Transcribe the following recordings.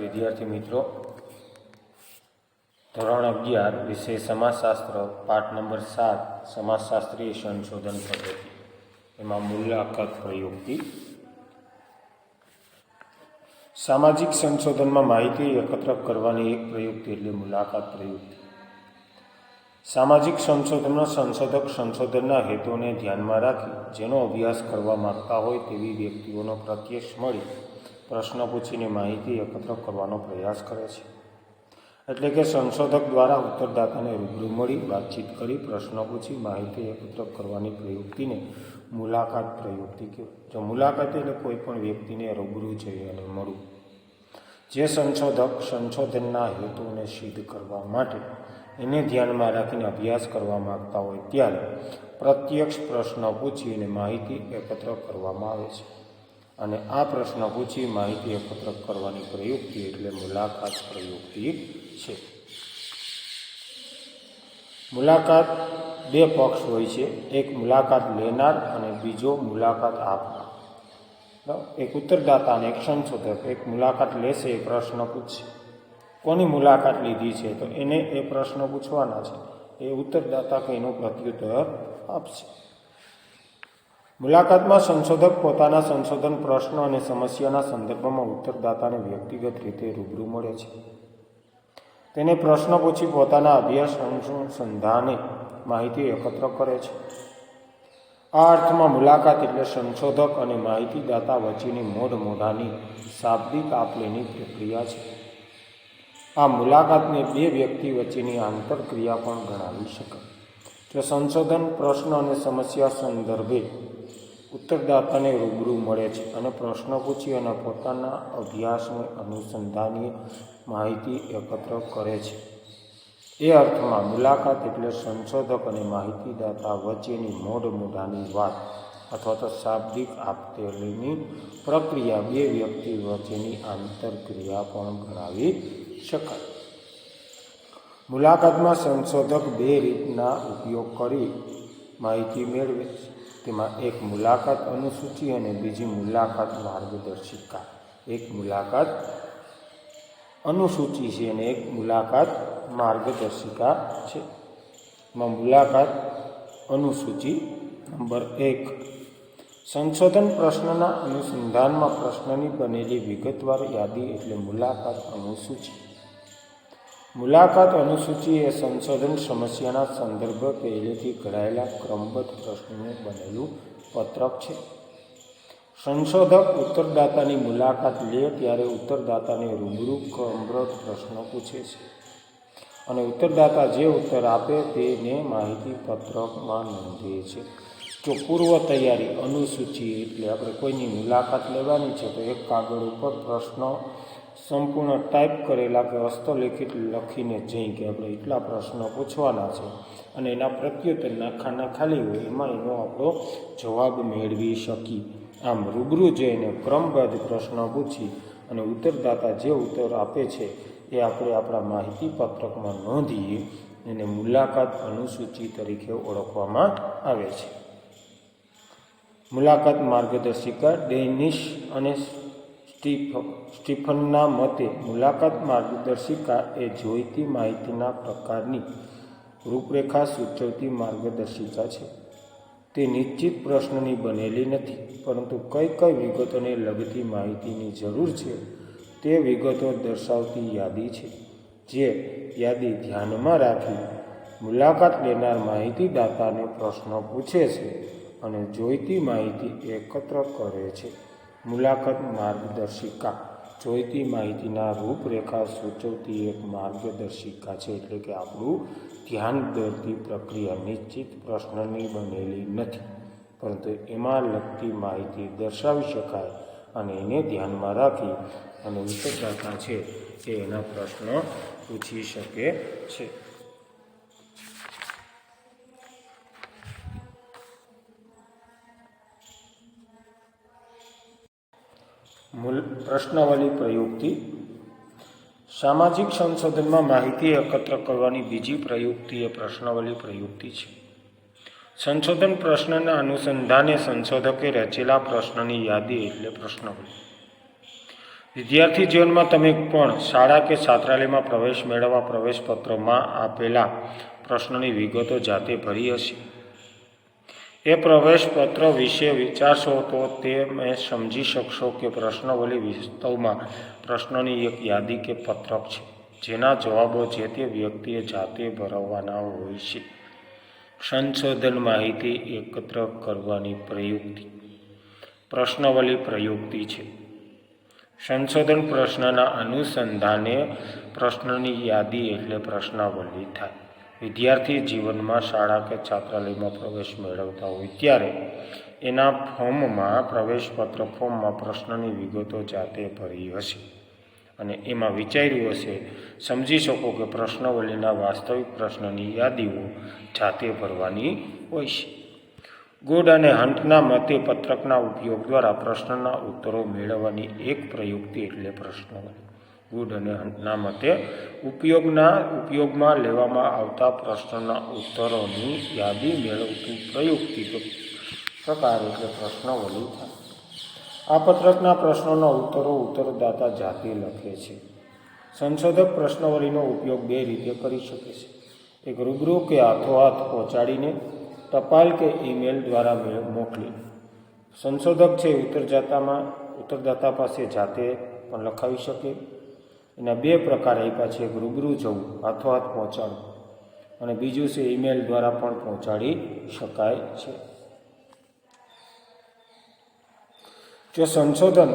વિદ્યાર્થી મિત્રો, ધોરણ અગિયાર, વિષય સમાજશાસ્ત્ર, પાઠ નંબર સાત, સમાજશાસ્ત્રીય સંશોધન પદ્ધતિ. એમાં મુલાકાત પ્રયુક્તિ. સામાજિક સંશોધનમાં માહિતી એકત્ર કરવાની એક પ્રયુક્તિ એટલે મુલાકાત પ્રયુક્તિ. સામાજિક સંશોધનમાં સંશોધક સંશોધનના હેતુને ધ્યાનમાં રાખી, જેનો અભ્યાસ કરવા માગતા હોય તેવી વ્યક્તિઓનો પ્રત્યક્ષ મળી પ્રશ્ન પૂછીને માહિતી એકત્ર કરવાનો પ્રયાસ કરે છે. એટલે કે સંશોધક દ્વારા ઉત્તરદાતાને રૂબરૂ મળી વાતચીત કરી પ્રશ્નો પૂછી માહિતી એકત્ર કરવાની પ્રયુક્તિને મુલાકાત પ્રયુક્તિ કહેવાય. જો મુલાકાત એટલે કોઈ પણ વ્યક્તિને રૂબરૂ જઈ અને મળવું. જે સંશોધક સંશોધનના હેતુને સિદ્ધ કરવા માટે એને ધ્યાનમાં રાખીને અભ્યાસ કરવા માગતા હોય ત્યારે પ્રત્યક્ષ પ્રશ્નો પૂછી અને માહિતી એકત્ર કરવામાં આવે છે. અને આ પ્રશ્ન પૂછી માહિતી એકત્ર કરવાની પ્રયુક્તિ એટલે મુલાકાત પ્રયુક્તિ છે. મુલાકાત બે પક્ષ હોય છે, એક મુલાકાત લેનાર અને બીજો મુલાકાત આપનાર. એક ઉત્તરદાતા અને એક સંશોધક એક મુલાકાત લેશે એ પ્રશ્ન પૂછશે. કોની મુલાકાત લીધી છે તો એને એ પ્રશ્ન પૂછવાના છે. એ ઉત્તરદાતા કે એનો પ્રત્યુત્તર આપશે. મુલાકાતમાં સંશોધક પોતાના સંશોધન પ્રશ્ન અને સમસ્યાના સંદર્ભમાં ઉત્તરદાતાને વ્યક્તિગત રીતે રૂબરૂ મળે છે. તેને પ્રશ્ન પૂછી પોતાના અભ્યાસ અનુસંધાને માહિતી એકત્ર કરે છે. આ અર્થમાં મુલાકાત એટલે સંશોધક અને માહિતીદાતા વચ્ચેની મોઢ મોઢાની શાબ્દિક આપલેની પ્રક્રિયા છે. આ મુલાકાતને બે વ્યક્તિ વચ્ચેની આંતરક્રિયા પણ ગણાવી શકાય. જો સંશોધન પ્રશ્ન અને સમસ્યા સંદર્ભે ઉત્તરદાતાને રૂબરૂ મળે છે અને પ્રશ્નો પૂછી અને પોતાના અભ્યાસને અનુસંધાનીય માહિતી એકત્ર કરે છે. એ અર્થમાં, મુલાકાત એટલે સંશોધક અને માહિતીદાતા વચ્ચેની મોઢ મોઢાની વાત અથવા તો શાબ્દિક આપતેલીની પ્રક્રિયા બે વ્યક્તિ વચ્ચેની આંતરક્રિયા પણ ગણાવી શકાય. મુલાકાતમાં સંશોધક બે રીતના ઉપયોગ કરી માહિતી મેળવે છે. તેમાં એક મુલાકાત અનુસૂચિ અને બીજી મુલાકાત માર્ગદર્શિકા. એક મુલાકાત અનુસૂચિ છે અને એક મુલાકાત માર્ગદર્શિકા છે. એમાં મુલાકાત અનુસૂચિ નંબર એક. સંશોધન પ્રશ્નના અનુસંધાનમાં પ્રશ્નની બનેલી વિગતવાર યાદી એટલે મુલાકાત અનુસૂચિ. મુલાકાત અનુસૂચિ એ સંશોધન સમસ્યાના સંદર્ભ પહેલેથી ઘડાયેલા ક્રમબદ્ધ પ્રશ્નોનું બનેલું પત્રક છે. સંશોધક ઉત્તરદાતાની મુલાકાત લે ત્યારે ઉત્તરદાતાને રૂબરૂ ક્રમબદ્ધ પ્રશ્નો પૂછે છે અને ઉત્તરદાતા જે ઉત્તર આપે તેને માહિતી પત્રકમાં નોંધે છે. જો પૂર્વ તૈયારી અનુસૂચિ એટલે આપણે કોઈની મુલાકાત લેવાની છે તો એક કાગળ ઉપર પ્રશ્નો સંપૂર્ણ ટાઈપ કરેલા કે હસ્તલેખિત લખીને જઈ કે આપણે એટલા પ્રશ્નો પૂછવાના છે અને એના પ્રત્યુત્તરના ખાના ખાલી હોય એમાં એનો આપણો જવાબ મેળવી શકીએ આમ રૂબરૂ જઈને ક્રમબદ્ધ પ્રશ્નો પૂછી અને ઉત્તરદાતા જે ઉત્તર આપે છે એ આપણે આપણા માહિતી પત્રકમાં નોંધીએ એને મુલાકાત અનુસૂચિ તરીકે ઓળખવામાં આવે છે. મુલાકાત માર્ગદર્શિકા ડેનિશ અને સ્ટીફ સ્ટીફનના મતે મુલાકાત માર્ગદર્શિકા એ જોઈતી માહિતીના પ્રકારની રૂપરેખા સૂચવતી માર્ગદર્શિકા છે. તે નિશ્ચિત પ્રશ્નની બનેલી નથી, પરંતુ કઈ કઈ વિગતોને લગતી માહિતીની જરૂર છે તે વિગતો દર્શાવતી યાદી છે, જે યાદી ધ્યાનમાં રાખી મુલાકાત લેનાર માહિતીદાતાને પ્રશ્નો પૂછે છે અને જોઈતી માહિતી એકત્ર કરે છે. મુલાકાત માર્ગદર્શિકા. જોઈતી માહિતીના રૂપરેખા સૂચવતી એક માર્ગદર્શિકા છે, એટલે કે આપણું ધ્યાન દોરતી પ્રક્રિયા. નિશ્ચિત પ્રશ્નની બનેલી નથી, પરંતુ એમાં લગતી માહિતી દર્શાવી શકાય અને એને ધ્યાનમાં રાખી અને ઉત્તરદાતા છે એ એના પ્રશ્નો પૂછી શકે છે. મૂલ પ્રશ્નાવલી પ્રયુક્તિ. સામાજિક સંશોધનમાં માહિતી એકત્ર કરવાની બીજી પ્રયુક્તિ એ પ્રશ્નાવલી પ્રયુક્તિ છે. સંશોધન પ્રશ્નના અનુસંધાને સંશોધકે રચેલા પ્રશ્નની યાદી એટલે પ્રશ્નાવલી. વિદ્યાર્થી જીવનમાં તમે પણ શાળા કે છાત્રાલયમાં પ્રવેશ મેળવવા પ્રવેશપત્રમાં આપેલા પ્રશ્નોની વિગતો જાતે ભરી હશે. એ પ્રવેશપત્ર વિશે વિચારશો તો તે મેં સમજી શકશો કે પ્રશ્નાવલી વાસ્તવમાં પ્રશ્નોની એક યાદી કે પત્રક છે, જેના જવાબો જે તે વ્યક્તિએ જાતે ભરવાના હોય છે. સંશોધન માહિતી એકત્ર કરવાની પ્રયુક્તિ. પ્રશ્નાવલી પ્રયુક્તિ છે. સંશોધન પ્રશ્નના અનુસંધાને પ્રશ્નની યાદી એટલે પ્રશ્નાવલી થાય. વિદ્યાર્થી જીવનમાં શાળા કે છાત્રાલયમાં પ્રવેશ મેળવતા હોય ત્યારે એના ફોર્મમાં પ્રવેશપત્ર ફોર્મમાં પ્રશ્નની વિગતો જાતે ભરી હશે. અને એમાં વિચાર્યું હશે, સમજી શકો કે પ્રશ્નવલીના વાસ્તવિક પ્રશ્નની યાદીઓ જાતે ભરવાની હોય છે. ગુડ અને હંટના મતે પત્રકના ઉપયોગ દ્વારા પ્રશ્નના ઉત્તરો મેળવવાની એક પ્રયુક્તિ એટલે પ્રશ્નાવલી. ગુડ અને હંટના મતે ઉપયોગના ઉપયોગમાં લેવામાં આવતા પ્રશ્નના ઉત્તરોની યાદી મેળવતું પ્રયુક્તિ પ્રકાર એટલે પ્રશ્નવલી થાય. આ પત્રકના પ્રશ્નોના ઉત્તરો ઉત્તરદાતા જાતે લખે છે. સંશોધક પ્રશ્નવલીનો ઉપયોગ બે રીતે કરી શકે છે. એક રૂબરૂ કે હાથોહાથ પહોંચાડીને ટપાલ કે ઈમેલ દ્વારા મોકલી. સંશોધક છે ઉત્તરદાતામાં ઉત્તરદાતા પાસે જાતે પણ લખાવી શકે. એના બે પ્રકાર આપ્યા છે, એક રૂબરૂ જવું હાથોહાથ પહોંચાડવું. અને બીજું છે ઈમેલ દ્વારા પણ પહોંચાડી શકાય છે. જો સંશોધન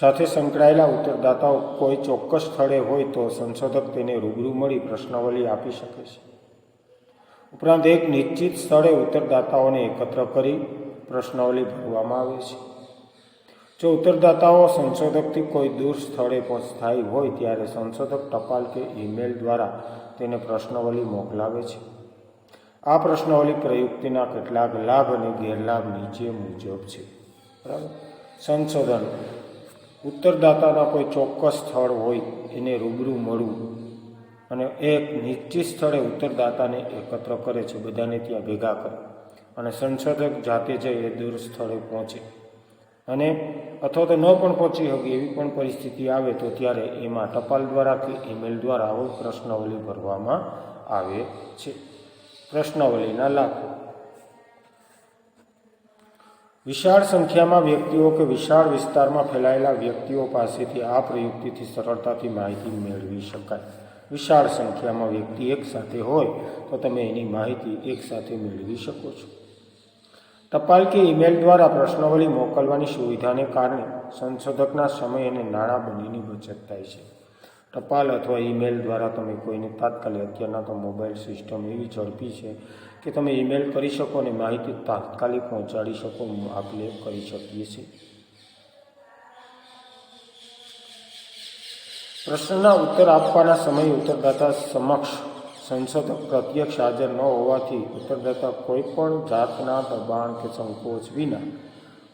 સાથે સંકળાયેલા ઉત્તરદાતાઓ કોઈ ચોક્કસ સ્થળે હોય તો સંશોધક તેને રૂબરૂ મળી પ્રશ્નાવલી આપી શકે છે. ઉપરાંત એક નિશ્ચિત સ્થળે ઉત્તરદાતાઓને એકત્ર કરી પ્રશ્નાવલી ભરવામાં આવે છે. જો ઉત્તરદાતાઓ સંશોધકથી કોઈ દૂર સ્થળે સ્થાયી હોય ત્યારે સંશોધક ટપાલ કે ઈમેલ દ્વારા તેને પ્રશ્નાવલી મોકલાવે છે. આ પ્રશ્નાવલી પ્રયુક્તિના કેટલાક લાભ અને ગેરલાભ નીચે મુજબ છે. બરાબર? સંશોધન. ઉત્તરદાતાના કોઈ ચોક્કસ સ્થળ હોય એને રૂબરૂ મળવું અને એક નિશ્ચિત સ્થળે ઉત્તરદાતાને એકત્ર કરે છે, બધાને ત્યાં ભેગા કરે. અને સંશોધક જાતે જઈ એ દૂર સ્થળે પહોંચે. અને અથવા તો ન પણ પહોંચી શકે એવી પણ પરિસ્થિતિ આવે તો ત્યારે એમાં ટપાલ દ્વારા કે ઈમેલ દ્વારા આવો પ્રશ્નાવલી ભરવામાં આવે છે. પ્રશ્નાવલીના લાભો. વિશાળ સંખ્યામાં વ્યક્તિઓ કે વિશાળ વિસ્તારમાં ફેલાયેલા વ્યક્તિઓ પાસેથી આ પ્રયુક્તિથી સરળતાથી માહિતી મેળવી શકાય. વિશાળ સંખ્યામાં વ્યક્તિ એકસાથે હોય તો તમે એની માહિતી એકસાથે મેળવી શકો છો. ટપાલ કે ઈમેલ દ્વારા પ્રશ્નાવલી મોકલવાની સુવિધાને કારણે સંશોધકના સમય અને નાણાં બંનેની બચત થાય છે. ટપાલ અથવા ઈમેલ દ્વારા તમે કોઈને તાત્કાલિક અત્યારના તો મોબાઈલ સિસ્ટમ એવી ઝડપી છે કે તમે ઈમેલ કરી શકો અને માહિતી તાત્કાલિક પહોંચાડી શકો આપણે કરી શકીએ છીએ. પ્રશ્નના ઉત્તર આપવાના સમયે ઉત્તરદાતા સમક્ષ સંશોધક પ્રત્યક્ષ હાજર ન હોવાથી ઉત્તરદાતા કોઈપણ જાતના દબાણ કે સંકોચ વિના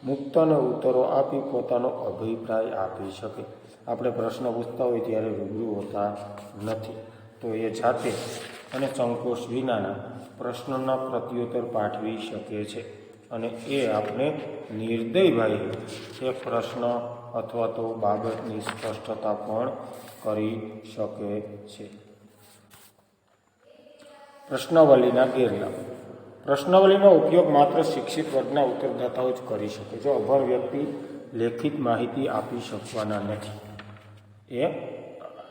મુક્તને ઉત્તરો આપી પોતાનો અભિપ્રાય આપી શકે. આપણે પ્રશ્ન પૂછતા હોય ત્યારે રૂબરૂ હોતા નથી. તો એ જાતે અને સંકોચ વિનાના પ્રશ્નોના પ્રત્યુત્તર પાઠવી શકે છે. અને એ આપણે નિર્દયભાઈ એ પ્રશ્ન અથવા તો બાબતની સ્પષ્ટતા પણ કરી શકે છે. પ્રશ્નાવલીના ગેરલાભ. પ્રશ્નાવલીનો ઉપયોગ માત્ર શિક્ષિત વર્ગના ઉત્તરદાતાઓ જ કરી શકે, જો અભણ વ્યક્તિ લેખિત માહિતી આપી શકવાના નથી. એ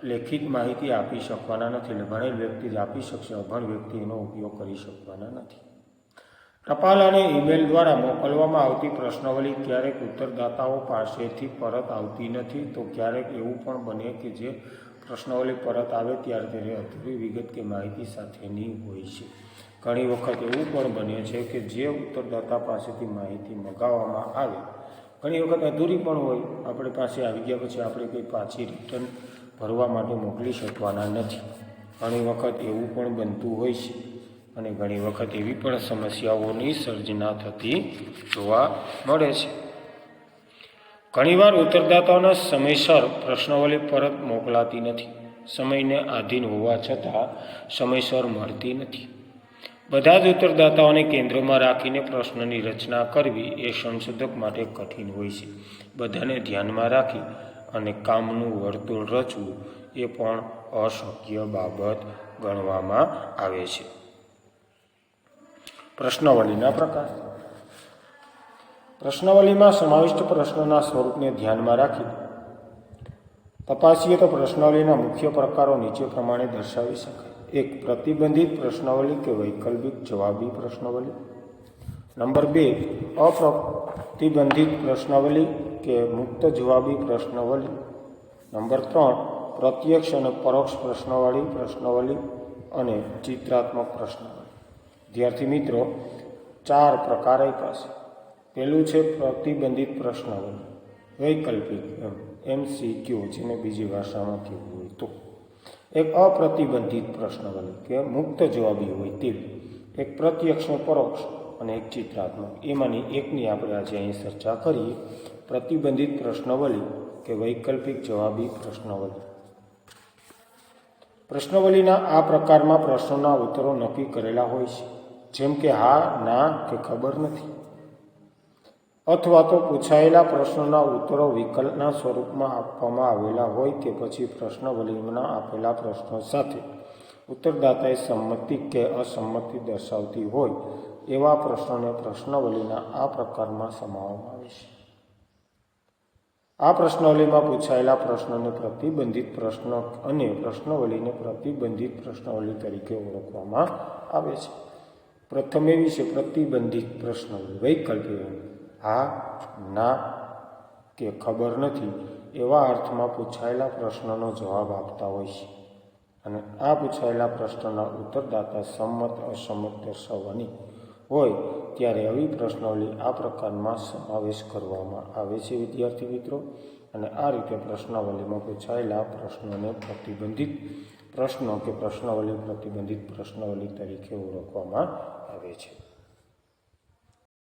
લેખિત માહિતી આપી શકવાના નથી એટલે ભણેલ વ્યક્તિ જ આપી શકશે, અભણ વ્યક્તિ એનો ઉપયોગ કરી શકવાના નથી. ટપાલ અને ઈમેલ દ્વારા મોકલવામાં આવતી પ્રશ્નાવલી ક્યારેક ઉત્તરદાતાઓ પાસેથી પરત આવતી નથી, તો ક્યારેક એવું પણ બને કે જે પ્રશ્નાવલી પરત આવે ત્યારે તેને અધૂરી વિગત કે માહિતી સાથેની હોય છે. ઘણી વખત એવું પણ બને છે કે જે ઉત્તરદાતા પાસેથી માહિતી મગાવવામાં આવે. ઘણી વખત અધૂરી પણ હોય. આપણે પાસે આવી ગયા પછી આપણે કંઈ પાછી રિટર્ન ભરવા માટે મોકલી શકવાના નથી. ઘણી વખત એવું પણ બનતું હોય છે. અને ઘણી વખત એવી પણ સમસ્યાઓની સર્જના થતી જોવા મળે છે. ઘણીવાર ઉત્તરદાતાઓના સમયસર પ્રશ્નાવલી પરત મોકલાતી નથી. સમયને આધીન હોવા છતાં સમયસર મળતી નથી. બધા જ ઉત્તરદાતાઓને કેન્દ્રમાં રાખીને પ્રશ્નની રચના કરવી એ સંશોધક માટે કઠિન હોય છે. બધાને ધ્યાનમાં રાખી અને કામનું વર્તુળ રચવું એ પણ અશક્ય બાબત ગણવામાં આવે છે. પ્રશ્નાવલીના પ્રકાર પ્રશ્નાવલીમાં સમાવિષ્ટ પ્રશ્નોના સ્વરૂપને ધ્યાનમાં રાખી તપાસીએ તો પ્રશ્નાવલીના મુખ્ય પ્રકારો નીચે પ્રમાણે દર્શાવી શકાય. એક, પ્રતિબંધિત પ્રશ્નાવલી કે વૈકલ્પિક જવાબી પ્રશ્નાવલી. નંબર બે, અપ્રતિબંધિત પ્રશ્નાવલી કે મુક્ત જવાબી પ્રશ્નાવલી. નંબર ત્રણ, પ્રત્યક્ષ અને પરોક્ષ પ્રશ્નવાળી પ્રશ્નાવલી અને ચિત્રાત્મક પ્રશ્નાવલી. વિદ્યાર્થી મિત્રો, ચાર પ્રકારે પાસે પહેલું છે પ્રતિબંધિત પ્રશ્નાવલી વૈકલ્પિક, એમ એમ સી ક્યુ જેને બીજી ભાષામાં કહેવું હોય તો. એક અપ્રતિબંધિત પ્રશ્નાવલી કે મુક્ત જવાબી હોય તેવી એક પ્રત્યક્ષ પરોક્ષ અને એક ચિત્રાત્મક. એમાંની એકની આપણે આજે અહીં ચર્ચા કરીએ પ્રતિબંધિત પ્રશ્નાવલી કે વૈકલ્પિક જવાબી પ્રશ્નાવલી. પ્રશ્નાવલીના આ પ્રકારમાં પ્રશ્નોના ઉત્તરો નક્કી કરેલા હોય છે. જેમ કે હા, ના, કે ખબર નથી. અથવા તો પૂછાયેલા પ્રશ્નોના ઉત્તરો વિકલ્પના સ્વરૂપમાં આપવામાં આવેલા હોય કે પછી પ્રશ્નાવલીમાં આપેલા પ્રશ્નો સાથે ઉત્તરદાતાએ સંમતિ કે અસંમતિ દર્શાવતી હોય એવા પ્રશ્નોને પ્રશ્નાવલીના આ પ્રકારમાં સમાવવામાં આવે છે. આ પ્રશ્નાવલીમાં પૂછાયેલા પ્રશ્નોને પ્રતિબંધિત પ્રશ્ન અને પ્રશ્નાવલીને પ્રતિબંધિત પ્રશ્નાવલી તરીકે ઓળખવામાં આવે છે. પ્રથમ એવી છે, પ્રતિબંધિત પ્રશ્નાવલી વૈકલ્પિક હા ના, કે ખબર નથી, એવા અર્થમાં પૂછાયેલા પ્રશ્નનો જવાબ આપતા હોય છે. અને આ પૂછાયેલા પ્રશ્નના ઉત્તરદાતા સંમત, અસંમત દર્શાવવાની હોય, ત્યારે આવી પ્રશ્નાવલી આ પ્રકારમાં સમાવેશ કરવામાં આવે છે, વિદ્યાર્થી મિત્રો. અને આ રીતે પ્રશ્નાવલીમાં પૂછાયેલા પ્રશ્નોને પ્રતિબંધિત પ્રશ્નો કે પ્રશ્નાવલી પ્રતિબંધિત પ્રશ્નાવલી તરીકે ઓળખવામાં આવે છે.